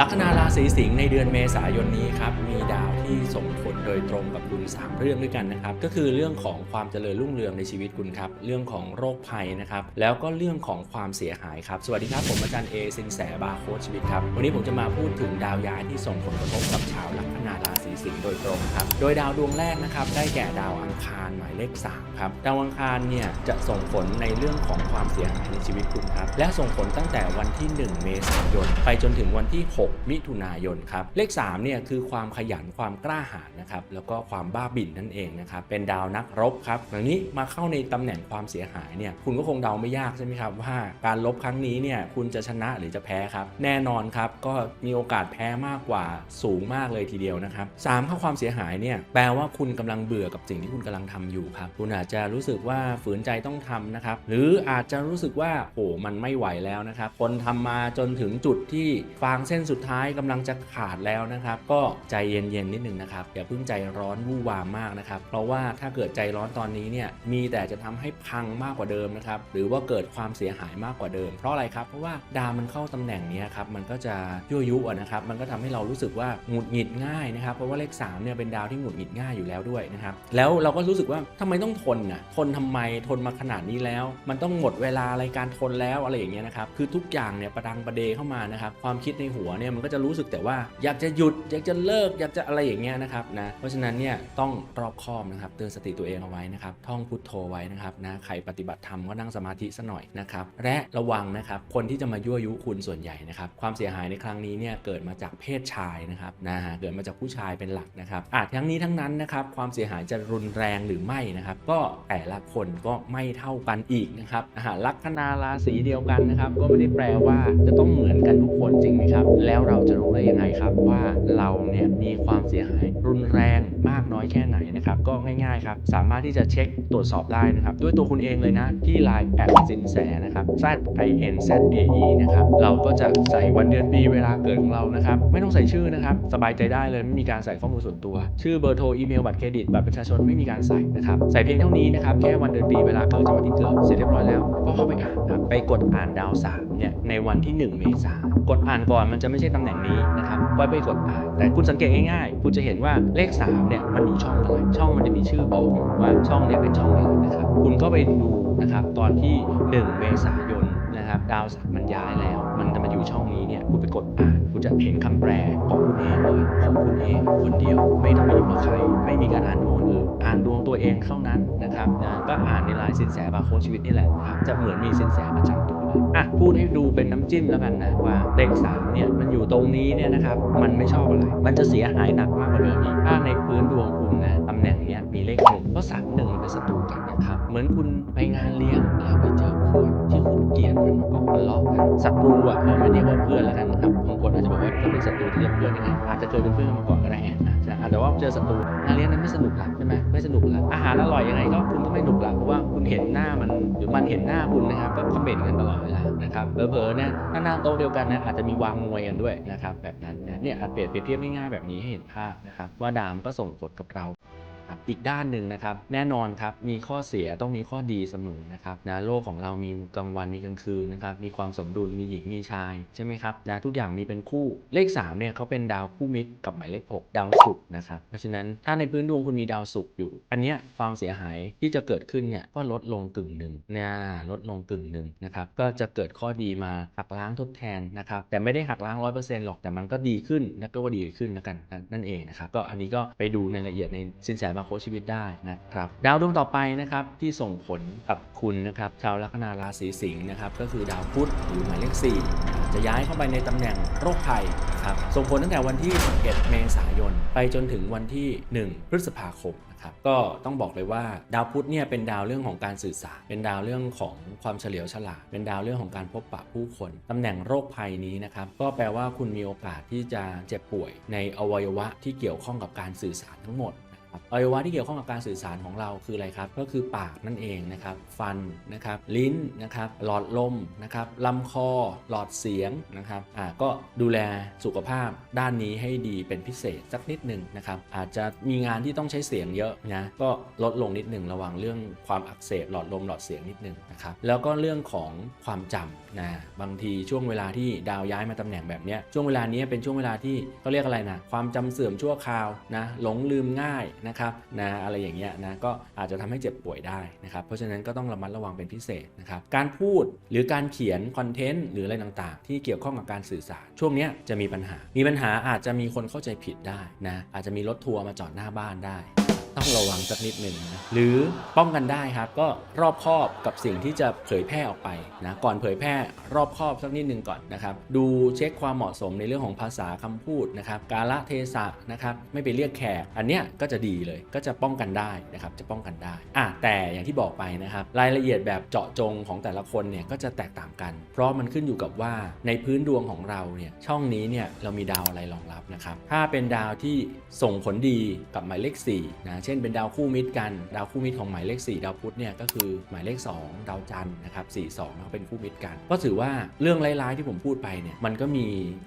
ลัคนาราศีสิงห์ในเดือนเมษายนนี้ครับมีดาวที่ส่งผลโดยตรงกับคุณ 3 เรื่องด้วยกันนะครับก็คือเรื่องของความเจริญรุ่งเรืองในชีวิตคุณครับเรื่องของโรคภัยนะครับแล้วก็เรื่องของความเสียหายครับสวัสดีครับผมอาจารย์เอสินแสบาร์โคชชีวิตครับวันนี้ผมจะมาพูดถึงดาวย้ายที่ส่งผลกระทบกับชาวลัคนาราศี สิงโดยตรงครับ โดยดาวดวงแรกนะครับได้แก่ดาวอังคารหมายเลข3ครับ ดาวอังคารเนี่ยจะส่งผลในเรื่องของความเสียหายในชีวิตคุณครับ และส่งผลตั้งแต่วันที่ 1 เมษายน ไปจนถึงวันที่ 6 มิถุนายนครับ เลข3เนี่ยคือความขยันความกล้าหาญนะครับ แล้วก็ความบ้าบิ่นนั่นเองนะครับ เป็นดาวนักรบครับอย่างนี้มาเข้าในตำแหน่งความเสียหายเนี่ย คุณก็คงเดาไม่ยากใช่ไหมครับว่าการลบครั้งนี้เนี่ยคุณจะชนะหรือจะแพ้ครับ แน่นอนครับก็มีโอกาสแพ้มากกว่าสูงมากเลยทีเดียวนะครับสามข้อความเสียหายเนี่ยแปลว่าคุณกำลังเบื่อกับสิ่งที่คุณกำลังทำอยู่ครับ คุณอาจจะรู้สึกว่าฝืนใจต้องทำนะครับ หรืออาจจะรู้สึกว่าโอ้มันไม่ไหวแล้วนะครับ คนทำมาจนถึงจุดที่ฟางเส้นสุดท้ายกำลังจะขาดแล้วนะครับ ก็ใจเย็นๆนิดนึงนะครับอย่าเพิ่งใจร้อนวู่วามมากนะครับ เพราะว่าถ้าเกิดใจร้อนตอนนี้เนี่ยมีแต่จะทำให้พังมากกว่าเดิมนะครับหรือว่าเกิดความเสียหายมากกว่าเดิม เพราะอะไรครับเพราะว่าดาวมันเข้าตำแหน่งนี้ครับมันก็จะยั่วยุอะนะครับมันก็ทำให้เรารู้สึกว่าหงุดหงิดง่ายนะครับเพราะว่าเลข3เนี่ยเป็นดาวที่หงุดหงิดง่ายอยู่แล้วด้วยนะครับแล้วเราก็รู้สึกว่าทำไมต้องทนน่ะทนทำไมทนมาขนาดนี้แล้ว มันต้องหมดเวลาอะไรการทนแล้วอะไรอย่างเงี้ยนะครับคือทุกอย่างเนี่ยประดังประเดเข้ามานะครับความคิดในหัวเนี่ยมันก็จะรู้สึกแต่ว่าอยากจะหยุดอยากจะเลิกอยากจะอะไรอย่างเงี้ยนะครับนะเพราะฉะนั้นเนี่ยต้องรอบคอบนะครับเตือนสติตัวเองเอาไว้นะครับท่องพุทโธไว้นะครับนะใครปฏิบัติธรรมก็นั่งสมาธิซะหน่อยนะครับและระวังนะครับคนที่จะมายั่วยุคุณส่วนใหญ่นะครับความเสียหายในครั้งนี้เนี่ยเกิดมาจากเพศชายนะครับนะฮะเกิดมาจากผู้ชายเป็นหลักนะครับอาจทั้งนี้ทั้งนั้นนะครับความเสียหายจะรุนแรงหรือไม่นะครับ ก็แต่ละคนก็ไม่เท่ากันอีกนะครับอาหารลัคนาราศีเดียวกันนะครับ ก็ไม่ได้แปลว่าจะต้องเหมือนกันทุกคนจริงไหมครับ แล้วเราจะรู้ได้ยังไงครับว่าเราเนี่ยมีความเสียหายรุนแรงมากน้อยแค่ไหนนะครับ ก็ง่ายๆครับ สามารถที่จะเช็คตรวจสอบได้นะครับ ด้วยตัวคุณเองเลยนะ ที่ Line แอดสินแสนะครับ z i n z a e นะครับ เราก็จะใส่วันเดือนปีเวลาเกิดของเรานะครับ ไม่ต้องใส่ชื่อนะครับ สบายใจได้เลยไม่มีการใส่ข้อมูลส่วนตัว ชื่อเบอร์โทรอีเมลบัตรเครดิตบัตรประชาชนไม่มีการใส่นะครับใส่เพียงเท่านี้นะครับแค่วันเดือนปีเวลาเกิดจังหวัดที่เกิดเสร็จเรียบร้อยแล้วก็เข้าไปอ่านครับไปกดอ่านดาวสามเนี่ยในวันที่ 1 เมษายนกดอ่านก่อนมันจะไม่ใช่ตำแหน่งนี้นะครับไว้ไปกดอ่านแต่คุณสังเกตง่ายๆ คุณจะเห็นว่าเลข3เนี่ยมันอยู่ช่องอะไรช่องมันจะมีชื่อบอกอยู่ว่าช่องเนี้เป็นช่องอะไรนะครับคุณก็ไปดูนะครับตอนที่ 1 เมษายนนะครับดาวสามมันย้ายแล้ว ช่องนี้เนี่ยคุณไปกดอ่านคุณจะเห็นคำแปลของคุณเองเลยของคุณเองคนเดียวไม่ต้องไปอยู่กับใคร ไม่มีการอ่านดวงอื่นอ่านดวงตัวเองเท่านั้นนะครับนะก็อ่านในลายสินแสบาโค้ชีวิตนี่แหละครับจะเหมือนมีสินแสประจำ อะพูดให้ดูเป็นน้ำจิ้มแล้วกันนะว่าเลขสามเนี่ยมันอยู่ตรงนี้เนี่ยนะครับมันไม่ชอบอะไร มันจะเสียหายหนักมากกว่าเดิมอีกถ้าในพื้นดวงคุณนะตำแหน่งเนี้ยมีเลขหนึ่งเพราะสามหนึ่งเป็นศัตรูกันนะครับเหมือนคุณไปงานเลี้ยงแล้วไปเจอเพื่อนที่คุณเกลียดมันก็ทะเลาะกันศัตรูอะเราไม่เรียกว่าเพื่อนแล้วกันนะครับบางคนอาจจะบอกว่าถ้าเป็นศัตรูที่เรียกเพื่อนยังไงอาจจะเคยเป็นเพื่อนมาก่อนก็ได้นะนะ แต่ว่าเจอศัตรูงานเลี้ยงนั้นไม่สนุกละใช่ไหมไม่สนุกละอาหารอร่อยยังไงก็คุณก็ไม่หนุกละเพราะว่าคุณเห็นหน้ามันหรือมันเห็นหน้าคุณนะครับก็คอมเมนต์กันตลอดเวลานะครับเผลอๆเนี่ยถ้านั่งโต๊ะเดียวกันนะอาจจะมีวางมวยกันด้วยนะครับแบบนั้นเนี่ยอาจเปรียบเทียบง่ายๆแบบนี้ให้เห็นภาพนะครับว่าดามก็ส่งผลกับเรา อีกด้านหนึ่งนะครับแน่นอนครับมีข้อเสียต้องมีข้อดีเสมอนะครับนะโลกของเรามีกลางวันมีกลางคืนนะครับมีความสมดุลมีหญิงมีชายใช่ไหมครับนะทุกอย่างมีเป็นคู่เลข3เนี่ยเขาเป็นดาวคู่มิตรกับหมายเลข6ดาวศุกร์นะครับเพราะฉะนั้นถ้าในพื้นดวงคุณมีดาวศุกร์อยู่ อันเนี้ยความเสียหายที่จะเกิดขึ้นเนี่ยก็ลดลงกึ่งหนึ่งนะลดลงกึ่งหนึ่งนะครับก็จะเกิดข้อดีมาหักล้างทดแทนนะครับแต่ไม่ได้หักล้างร้อยเปอร์เซ็นต์หรอกแต่มันก็ดีขึ้นนะก็ว่าดีขึ้นนะกันนั่นเองนะครับก็อันนี้ก็ไปดูในรายละเอียดในสินแสมาโคชชีวิตได้นะครับดาวดวงต่อไปนะครับที่ส่งผลกับคุณนะครับชาวลัคนาราศีสิงห์นะครับก็คือดาวพุธหรือหมายเลข4จะย้ายเข้าไปในตำแหน่งโรคภัยนะครับส่งผลตั้งแต่วันที่11เมษายน ไปจนถึงวันที่ 1 พฤษภาคมนะครับก็ต้องบอกเลยว่าดาวพุธเนี่ยเป็นดาวเรื่องของการสื่อสาร เป็นดาวเรื่องของความเฉลียวฉลาด เป็นดาวเรื่องของการพบปะผู้คน ตำแหน่งโรคภัยนี้นะครับก็แปลว่าคุณมีโอกาสที่จะเจ็บป่วยในอวัยวะที่เกี่ยวข้องกับการสื่อสารทั้งหมด ครับอวัยวะที่เกี่ยวข้องกับการสื่อสารของเราคืออะไรครับ ก็คือปากนั่นเองนะครับ ฟันนะครับ ลิ้นนะครับ หลอดลมนะครับลำคอ หลอดเสียงนะครับ อ่า ก็ดูแลสุขภาพด้านนี้ให้ดีเป็นพิเศษสักนิดหนึ่งนะครับ อาจจะมีงานที่ต้องใช้เสียงเยอะนะ ก็ลดลงนิดหนึ่งระวังเรื่องความอักเสบหลอดลมหลอดเสียงนิดหนึ่งนะครับ แล้วก็เรื่องของความจำนะ บางทีช่วงเวลาที่ดาวย้ายมาตำแหน่งแบบนี้ช่วงเวลานี้เป็นช่วงเวลาที่เขาเรียกอะไรนะ ความจำเสื่อมชั่วคราวนะ หลงลืมง่ายนะครับนะอะไรอย่างเงี้ยนะก็อาจจะทำให้เจ็บป่วยได้นะครับ เพราะฉะนั้นก็ต้องระมัดระวังเป็นพิเศษนะครับการพูดหรือการเขียนคอนเทนต์หรืออะไรต่างๆ ที่เกี่ยวข้องกับการสื่อสาร ช่วงเนี้ยจะมีปัญหา มีปัญหาอาจจะมีคนเข้าใจผิดได้นะอาจจะมีรถทัวร์มาจอดหน้าบ้านได้ ต้องระวังสักนิดหนึ่งนะหรือป้องกันได้ครับก็รอบคอบกับสิ่งที่จะเผยแพร่ออกไปนะก่อนเผยแพร่รอบคอบสักนิดหนึ่งก่อนนะครับดูเช็คความเหมาะสมในเรื่องของภาษาคำพูดนะครับกาละเทศะนะครับไม่ไปเรียกแขกอันเนี้ยก็จะดีเลยก็จะป้องกันได้นะครับจะป้องกันได้อะแต่อย่างที่บอกไปนะครับรายละเอียดแบบเจาะจงของแต่ละคนเนี่ยก็จะแตกต่างกัน เพราะมันขึ้นอยู่กับว่าในพื้นดวงของเราเนี่ยช่องนี้เนี่ยเรามีดาวอะไรรองรับนะครับถ้าเป็นดาวที่ส่งผลดีกับหมายเลข4นะเช่นเป็นดาวคู่มิตรกัน ดาวคู่มิตรของหมายเลข 4 ดาวพุธเนี่ยก็คือหมายเลข 2 ดาวจันทร์นะครับ4 2แล้วเป็นคู่มิตรกัน ก็ถือว่าเรื่องร้ายๆที่ผมพูดไปเนี่ยมันก็มี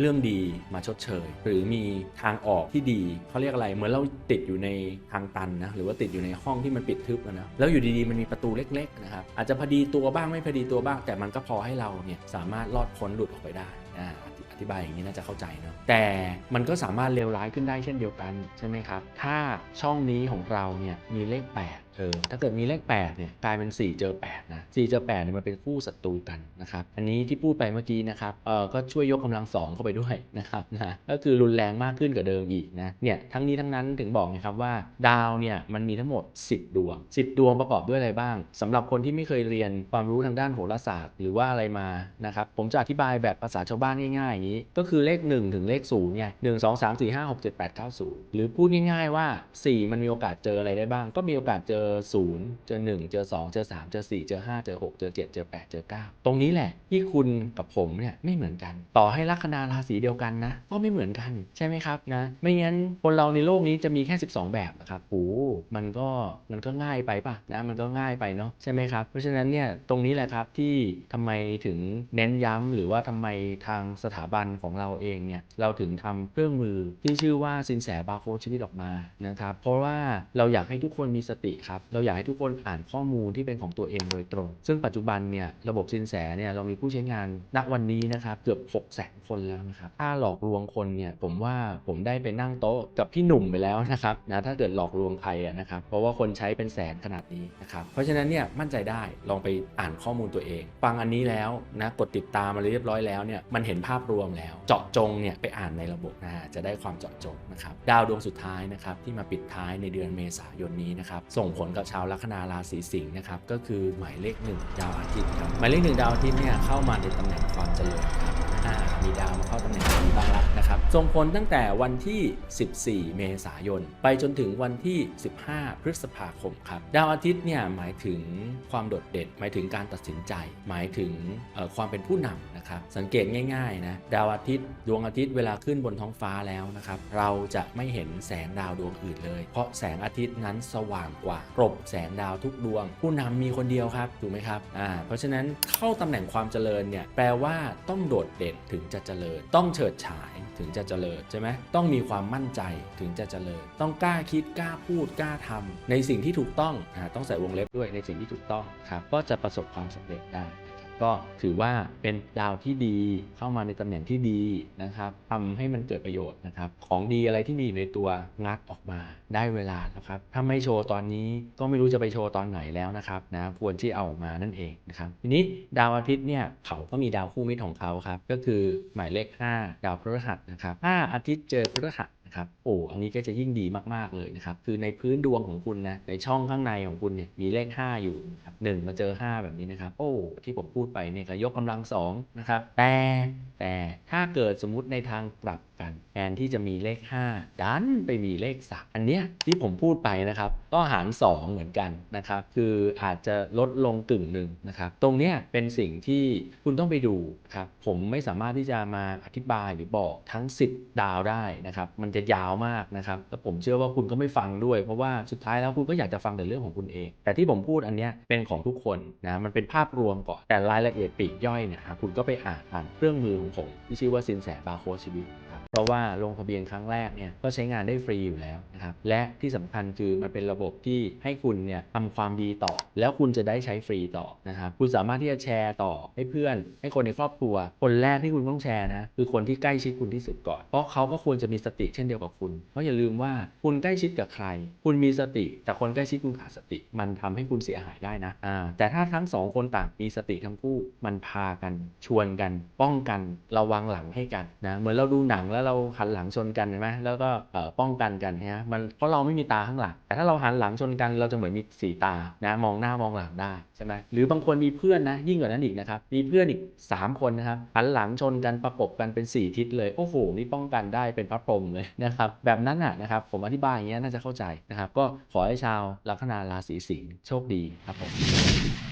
เรื่องดีมาชดเชย หรือมีทางออกที่ดีเขาเรียกอะไรเหมือนเราติดอยู่ในทางตันนะหรือว่าติดอยู่ในห้องที่มันปิดทึบนะแล้วอยู่ดีๆมันมีประตูเล็กๆนะครับอาจจะพอดีตัวบ้างไม่พอดีตัวบ้าง แต่มันก็พอให้เราเนี่ยสามารถรอดพ้นหลุดออกไปได้อ่า ธิบายอย่างนี้น่าจะเข้าใจเนาะแต่มันก็สามารถเลวร้ายขึ้นได้เช่นเดียวกันใช่ไหมครับ ถ้าช่องนี้ของเราเนี่ยมีเลข 8 เออถ้าเกิดมีเลข8เนี่ยกลายเป็น 4 เจอ8นะ4เจอ8เนี่ยมันเป็นคู่ศัตรูกันนะครับอันนี้ที่พูดไปเมื่อกี้นะครับเออก็ช่วยยกกำลังสองเข้าไปด้วยนะครับนะก็คือรุนแรงมากขึ้นกว่าเดิมอีกนะเนี่ยทั้งนี้ทั้งนั้นถึงบอกไงครับว่าดาวเนี่ยมันมีทั้งหมด 10 ดวง 10 ดวงประกอบด้วยอะไรบ้างสำหรับคนที่ไม่เคยเรียนความรู้ทางด้านโหราศาสตร์ หรือว่าอะไรมานะครับผมจะอธิบายแบบภาษาชาวบ้านง่ายๆอย่างนี้ ก็คือเลข 1 ถึงเลข0เนี่ย1 2 3 4 5 6 7 8 9 0หรือพูดง่ายๆว่า 4 มันมีโอกาสเจออะไรได้บ้าง ก็มีโอกาสเจอ0เจอ1เจอ2เจอ3เจอ4เจอ5เจอ6เจอ7เจอ8เจอ9ตรงนี้แหละที่คุณกับผมเนี่ยไม่เหมือนกัน ต่อให้ลัคนาราศีเดียวกันนะ ก็ไม่เหมือนกันใช่ไหมครับนะไม่งั้นคนเราในโลกนี้จะมีแค่ 12 แบบนะครับโอ้มันก็มันก็ง่ายไปป่ะนะมันก็ง่ายไปเนาะใช่ไหมครับเพราะฉะนั้นเนี่ยตรงนี้แหละครับที่ทำไมถึงเน้นย้ำหรือว่าทำไมทางสถาบันของเราเองเนี่ยเราถึงทำเครื่องมือที่ชื่อว่าสินแสบาร์โค้ดชนิดออกมานะครับเพราะว่าเราอยากให้ทุกคนมีสติครับเราอยากให้ทุกคนอ่านข้อมูลที่เป็นของตัวเองโดยตรง ซึ่งปัจจุบันเนี่ยระบบสินแสเนี่ยเรามีผู้ใช้งานณวันนี้นะครับเกือบ6 0 0 0 0คนแล้วนะครับถ้าหลอกลวงคนเนี่ยผมว่าผมได้ไปนั่งโต๊ะกับพี่หนุ่มไปแล้วนะครับนะถ้าเกิดหลอกลวงใครอะนะครับเพราะว่าคนใช้เป็นแสนขนาดนี้นะครับเพราะฉะนั้นเนี่ยมั่นใจได้ลองไปอ่านข้อมูลตัวเอง ฟังอันนี้แล้วนะกดติดตามมาเรียบร้อยแล้วเนี่ยมันเห็นภาพรวมแล้ว เจาะจงเนี่ยไปอ่านในระบบนะฮะจะได้ความเจาะจงนะครับดาวดวงสุดท้ายนะครับที่มาปิดท้ายในเดือนเมษายนนี้นะครับส่งผลกับชาวลัคนาราศีสิงห์นะครับก็คือหมายเลขหนึ่งดาวอาทิตย์ครับหมายเลขหนึ่งดาวอาทิตย์เนี่ยเข้ามาในตำแหน่งความเจริญครับ มีดาวมาเข้าตำแหน่งนี้บ้างละนะครับส่งผลตั้งแต่วันที่ 14 เมษายน ไปจนถึงวันที่ 15 พฤษภาคมครับดาวอาทิตย์เนี่ยหมายถึงความโดดเด่น หมายถึงการตัดสินใจ หมายถึงความเป็นผู้นำนะครับสังเกตง่ายๆนะดาวอาทิตย์ดวงอาทิตย์เวลาขึ้นบนท้องฟ้าแล้วนะครับเราจะไม่เห็นแสงดาวดวงอื่นเลย เพราะแสงอาทิตย์นั้นสว่างกว่ากรบแสงดาวทุกดวง ผู้นำมีคนเดียวครับถูกไหมครับอ่าเพราะฉะนั้นเข้าตำแหน่งความเจริญเนี่ยแปลว่าต้องโดดเด่นถึงจะเจริญ ต้องเฉิดฉายถึงจะเจริญใช่ไหมต้องมีความมั่นใจถึงจะเจริญ ต้องกล้าคิดกล้าพูดกล้าทำในสิ่งที่ถูกต้องต้องใส่วงเล็บด้วยในสิ่งที่ถูกต้องครับก็จะประสบความสำเร็จได้ ก็ถือว่าเป็นดาวที่ดีเข้ามาในตำแหน่งที่ดีนะครับทำให้มันเกิดประโยชน์นะครับ ของดีอะไรที่มีอยู่ในตัวงัดออกมาได้เวลาแล้วครับ ถ้าไม่โชว์ตอนนี้ก็ไม่รู้จะไปโชว์ตอนไหนแล้วนะครับนะควรที่เอาออกมานั่นเองนะครับทีนี้ดาวอาทิตย์เนี่ยเขาก็มีดาวคู่มิตรของเขาครับก็คือหมายเลข 5 ดาวพฤหัสนะครับถ้าอาทิตย์เจอพฤหัส นะครับโอ้อันนี้ก็จะยิ่งดีมากๆเลยนะครับคือในพื้นดวงของคุณนะในช่องข้างในของคุณเนี่ยมีเลข 5 อยู่ครับหนึ่งมาเจอ 5 แบบนี้นะครับโอ้ที่ผมพูดไปเนี่ยก็ยกกำลังสองนะครับแต่แต่ถ้าเกิดสมมุติในทางกลับ กันแทนที่จะมีเลข 5 ดันไปมีเลข 3 อันเนี้ยที่ผมพูดไปนะครับก็หาร 2 เหมือนกันนะครับ คืออาจจะลดลงกึ่งหนึ่งนะครับ ตรงเนี้ยเป็นสิ่งที่คุณต้องไปดูครับผมไม่สามารถที่จะมาอธิบายหรือบอกทั้ง 10 ดาวได้นะครับมันจะยาวมากนะครับแล้วผมเชื่อว่าคุณก็ไม่ฟังด้วย เพราะว่าสุดท้ายแล้วคุณก็อยากจะฟังแต่เรื่องของคุณเอง แต่ที่ผมพูดอันเนี้ยเป็นของทุกคนนะมันเป็นภาพรวมก่อนแต่รายละเอียดปีกย่อยเนี่ยคุณก็ไปอ่านผ่านเครื่องมือของผมที่ชื่อว่าสินแสบาร์โคชีวิตครับเพราะว่าลงทะเบียนครั้งแรกเนี่ยก็ใช้งานได้ฟรีอยู่แล้วนะครับและที่สำคัญคือมันเป็นระบบที่ให้คุณเนี่ยทำความดีต่อ แล้วคุณจะได้ใช้ฟรีต่อนะครับคุณสามารถที่จะแชร์ต่อให้เพื่อน ให้คนในครอบครัว คนแรกที่คุณต้องแชร์นะคือคนที่ใกล้ชิดคุณที่สุดก่อน เพราะเขาก็ควรจะมีสติเช่นเดียวกับคุณ เพราะอย่าลืมว่าคุณใกล้ชิดกับใคร คุณมีสติ แต่คนใกล้ชิดคุณขาดสติ มันทำให้คุณเสียหายได้นะอ่าแต่ถ้าทั้งสองคนต่างมีสติทั้งคู่มันพากันชวนกัน ป้องกันระวังหลังให้กันนะเหมือนเราดูหนังแล้วแล้วเราหันหลังชนกันเห็นไหมแล้วก็ป้องกันกันนะมันเพราะเราไม่มีตาข้างหลัง แต่ถ้าเราหันหลังชนกันเราจะเหมือนมีสีตานะมองหน้ามองหลังได้ใช่ไหมหรือบางคนมีเพื่อนนะยิ่งกว่านั้นอีกนะครับมีเพื่อนอีก 3 คนนะครับหันหลังชนกันประกบกันเป็น 4 ทิศเลยโอ้โหนี่ป้องกันได้เป็นพระพรหมเลยนะครับแบบนั้นอะนะครับผมอธิบายอย่างเงี้ยน่าจะเข้าใจนะครับก็ขอให้ชาวลัคนาราศีสิงห์โชคดีครับผม